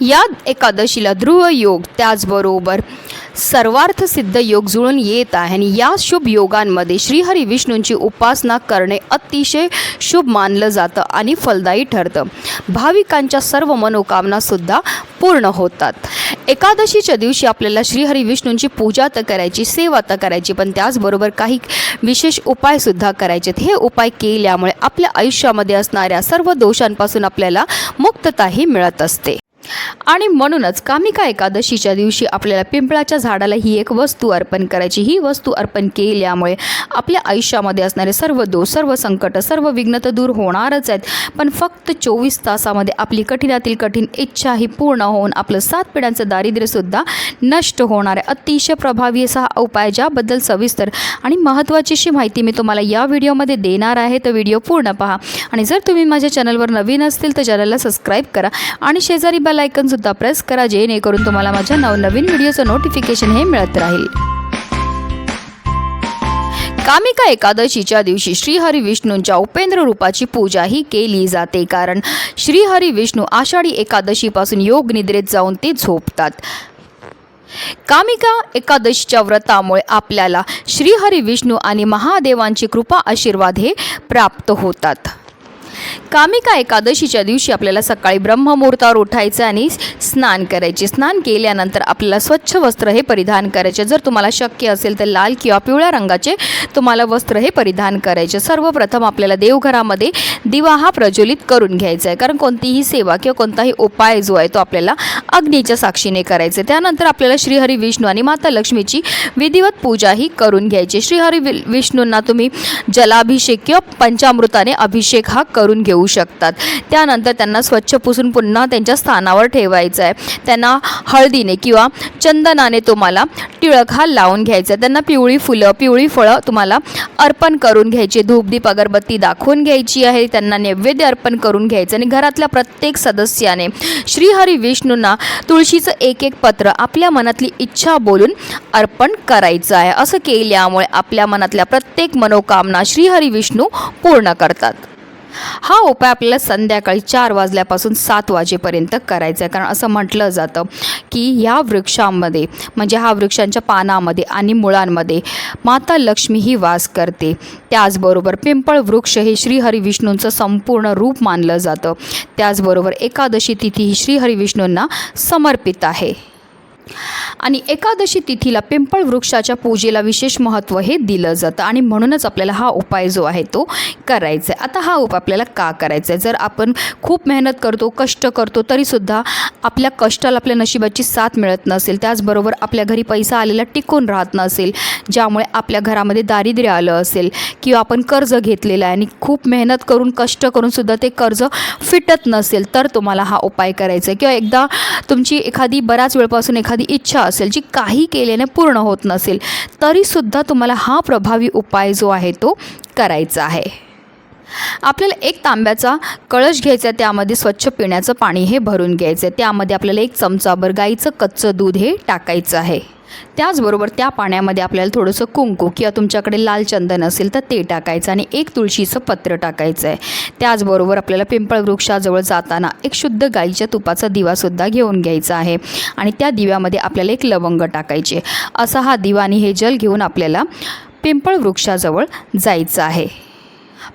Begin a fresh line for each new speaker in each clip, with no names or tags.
या एकादशीला ध्रुव योग त्याचबरोबर सर्वार्थ सिद्ध योग जुळून येत आहे आणि या शुभ योगांमध्ये श्रीहरी विष्णूंची उपासना करणे अतिशय शुभ मानलं जातं आणि फलदायी ठरतं. भाविकांच्या सर्व मनोकामनासुद्धा पूर्ण होतात. एकादशीच्या दिवशी आपल्याला श्रीहरी विष्णूंची पूजा तर करायची सेवा तर करायची पण त्याचबरोबर काही विशेष उपायसुद्धा करायचे हे उपाय केल्यामुळे आपल्या आयुष्यामध्ये असणाऱ्या सर्व दोषांपासून आपल्याला मुक्तताही मिळत असते. आणि म्हणूनच कामिका एकादशीच्या दिवशी आपल्याला पिंपळाच्या झाडाला ही एक वस्तू अर्पण करायची. ही वस्तू अर्पण केल्यामुळे आपल्या आयुष्यामध्ये असणारे सर्व दोष सर्व संकट सर्व विघ्न तर दूर होणारच आहेत. पण फक्त चोवीस तासामध्ये आपली कठीणातील कठीण इच्छा ही पूर्ण होऊन आपलं सात पिढ्यांचं दारिद्र्यसुद्धा नष्ट होणार आहे. अतिशय प्रभावी असा हा उपाय ज्याबद्दल सविस्तर आणि महत्त्वाचीशी माहिती मी तुम्हाला या व्हिडिओमध्ये देणार आहे. तर व्हिडिओ पूर्ण पहा. आणि जर तुम्ही माझ्या चॅनलवर नवीन असतील तर चॅनलला सबस्क्राईब करा. आणि शेजारी बेल आयकनसुद्धा प्रेस करा जेणेकरून तुम्हाला माझ्या नवनवीन व्हिडिओचं नोटिफिकेशन हे मिळत राहील. कामिका एकादशीच्या दिवशी श्रीहरी विष्णूंच्या उपेंद्र रूपाची पूजा ही केली जाते कारण श्रीहरी विष्णू आषाढी एकादशीपासून योग निद्रेत जाऊन ते झोपतात. कामिका एकादशीच्या व्रतामुळे आपल्याला श्रीहरी विष्णू आणि महादेवांची कृपा आशीर्वाद हे प्राप्त होतात. कामिका एकादशीच्या दिवशी आपल्याला सकाळी ब्रह्ममुहूर्तावर उठायचं आणि स्नान करायचे. स्नान केल्यानंतर आपल्याला स्वच्छ वस्त्र हे परिधान करायचे. जर तुम्हाला शक्य असेल तर लाल किंवा पिवळ्या रंगाचे तुम्हाला वस्त्र हे परिधान करायचे. सर्वप्रथम आपल्याला देवघरामध्ये दिवा हा प्रज्वलित करून घ्यायचा आहे. कारण कोणतीही सेवा किंवा कोणताही उपाय जो आहे तो आपल्याला अग्नीच्या साक्षीने करायचे आहे. त्यानंतर आपल्याला श्रीहरी विष्णू आणि माता लक्ष्मीची विधिवत पूजा ही करून घ्यायची. श्रीहरी विष्णूंना तुम्ही जलाभिषेक किंवा पंचामृताने अभिषेक हा करून घेऊ शकतात. त्यानंतर त्यांना स्वच्छ पुसून पुन्हा त्यांच्या स्थानावर ठेवायचं आहे. त्यांना हळदीने किंवा चंदनाने तुम्हाला टिळक हा लावून घ्यायचा आहे. त्यांना पिवळी फुलं पिवळी फळं तुम्हाला अर्पण करून घ्यायची. धूपदीप अगरबत्ती दाखवून घ्यायची आहे. त्यांना नैवेद्य अर्पण करून घ्यायचं आणि घरातल्या प्रत्येक सदस्याने श्रीहरी विष्णूंना तुळशीचं एक एक पत्र आपल्या मनातली इच्छा बोलून अर्पण करायचं आहे. असं केल्यामुळे आपल्या मनातल्या प्रत्येक मनोकामना श्रीहरी विष्णू पूर्ण करतात. हा उपाय आपल्याला संध्याकाळी चार वाजल्यापासून सात वाजेपर्यंत करायचा आहे. कारण असं म्हटलं जातं की ह्या वृक्षांमध्ये म्हणजे हा वृक्षांच्या पानामध्ये आणि मुळांमध्ये माता लक्ष्मी ही वास करते. त्याचबरोबर पिंपळ वृक्ष हे श्रीहरी विष्णूंचं संपूर्ण रूप मानलं जातं. त्याचबरोबर एकादशी तिथी ही श्रीहरी विष्णूंना समर्पित आहे. आणि एकादशी तिथीला पिंपळ वृक्षाच्या पूजेला विशेष महत्त्व हे दिलं जातं. आणि म्हणूनच आपल्याला हा उपाय जो आहे तो करायचा आहे आता हा उपाय आपल्याला का करायचा आहे जर आपण खूप मेहनत करतो कष्ट करतो तरीसुद्धा आपल्या कष्टाला आपल्या नशिबाची साथ मिळत नसेल त्याचबरोबर आपल्या घरी पैसा आलेला टिकून राहत नसेल ज्यामुळे आपल्या घरामध्ये दारिद्र्य आलं असेल किंवा आपण कर्ज घेतलेलं आहे आणि खूप मेहनत करून कष्ट करूनसुद्धा ते कर्ज फिटत नसेल तर तुम्हाला हा उपाय करायचा आहे किंवा एकदा तुमची एखादी बऱ्याच वेळपासून एखादी एखादी इच्छा असेल जी काही केल्याने पूर्ण होत नसेल तरीसुद्धा तुम्हाला हा प्रभावी उपाय जो आहे तो करायचा आहे. आपल्याला एक तांब्याचा कळश घ्यायचा आहे त्यामध्ये स्वच्छ पिण्याचं पाणी हे भरून घ्यायचं आहे. त्यामध्ये आपल्याला एक चमचाभर गाईचं कच्चं दूध हे टाकायचं आहे. त्याचबरोबर त्या पाण्यामध्ये आपल्याला थोडंसं कुंकू किंवा तुमच्याकडे लाल चंदन असेल तर ते टाकायचं आणि एक तुळशीचं पत्र टाकायचं आहे त्याचबरोबर आपल्याला पिंपळ वृक्षाजवळ जाताना एक शुद्ध गाईच्या तुपाचा दिवासुद्धा घेऊन घ्यायचा आहे. आणि त्या दिव्यामध्ये आपल्याला एक लवंग टाकायचे असा हा दिवा आणि हे जल घेऊन आपल्याला पिंपळ वृक्षाजवळ जायचं आहे.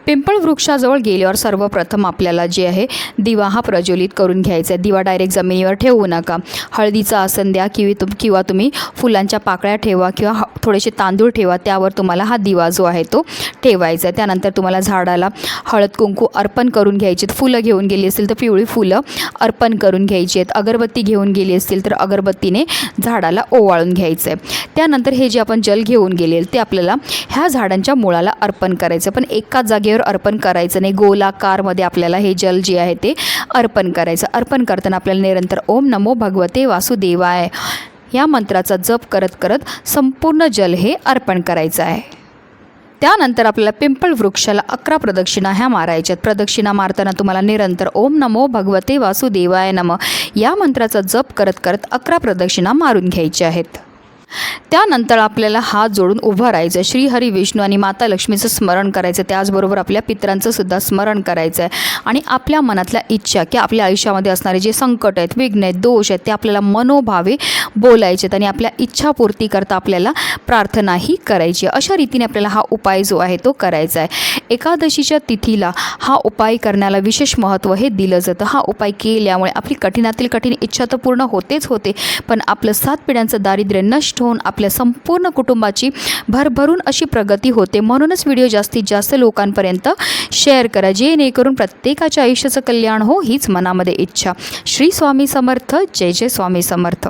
पिंपळ वृक्षाजवळ गेल्यावर सर्वप्रथम आपल्याला जे आहे दिवा हा प्रज्वलित करून घ्यायचा आहे. दिवा डायरेक्ट जमिनीवर ठेवू नका. हळदीचं आसन द्या किंवा तुम किंवा तुम्ही फुलांच्या पाकळ्या ठेवा किंवा थोडेसे तांदूळ ठेवा त्यावर तुम्हाला हा दिवा जो आहे तो ठेवायचा आहे. त्यानंतर तुम्हाला झाडाला हळद कुंकू अर्पण करून घ्यायचे फुलं घेऊन गेली असतील तर पिवळी फुलं अर्पण करून घ्यायची आहेत. अगरबत्ती घेऊन गेली असतील तर अगरबत्तीने झाडाला ओवाळून घ्यायचं आहे. त्यानंतर हे जे आपण जल घेऊन गेले ते आपल्याला ह्या झाडांच्या मुळाला अर्पण करायचं पण एकाच जागेवर अर्पण करायचं नाही. गोलाकारमध्ये आपल्याला हे जल जे आहे ते अर्पण करायचं. अर्पण करताना आपल्याला निरंतर ओम नमो भगवते वासुदेवाय. या मंत्राचा जप करत करत संपूर्ण जल हे अर्पण करायचं आहे. त्यानंतर आपल्याला पिंपळ वृक्षाला अकरा प्रदक्षिणा ह्या मारायच्यात. प्रदक्षिणा मारताना तुम्हाला निरंतर ओम नमो भगवते वासुदेवाय नम. या मंत्राचा जप करत करत अकरा प्रदक्षिणा मारून घ्यायच्या आहेत. त्यानंतर आपल्याला हात जोडून उभं राहायचं श्री हरी विष्णू आणि माता लक्ष्मीचं स्मरण करायचं त्याचबरोबर आपल्या पित्रांचं सुद्धा स्मरण करायचं आहे आणि आपल्या मनातल्या इच्छा की आपल्या आयुष्यामध्ये असणारे जे संकट आहेत विघ्न आहेत दोष आहेत ते आपल्याला मनोभावे बोलायचे आहेत आणि आपल्या इच्छापूर्ती करता आपल्याला प्रार्थनाही करायची आहे. अशा रीतीने आपल्याला हा उपाय जो आहे तो करायचा आहे एकादशीच्या तिथीला हा उपाय करण्याला विशेष महत्त्व हे दिलं जातं. हा उपाय केल्यामुळे आपली कठीणातील कठीण इच्छा तर पूर्ण होतेच होते. पण आपलं सात पिढ्यांचं दारिद्र्य नष्ट होऊन आपल्या संपूर्ण कुटुंबाची भरभरून अशी प्रगती होते. म्हणूनच व्हिडिओ जास्तीत जास्त लोकांपर्यंत शेअर करा. जेणेकरून प्रत्येकाच्या आयुष्याचं कल्याण हो हीच मनामध्ये इच्छा. श्री स्वामी समर्थ. जय जय स्वामी समर्थ.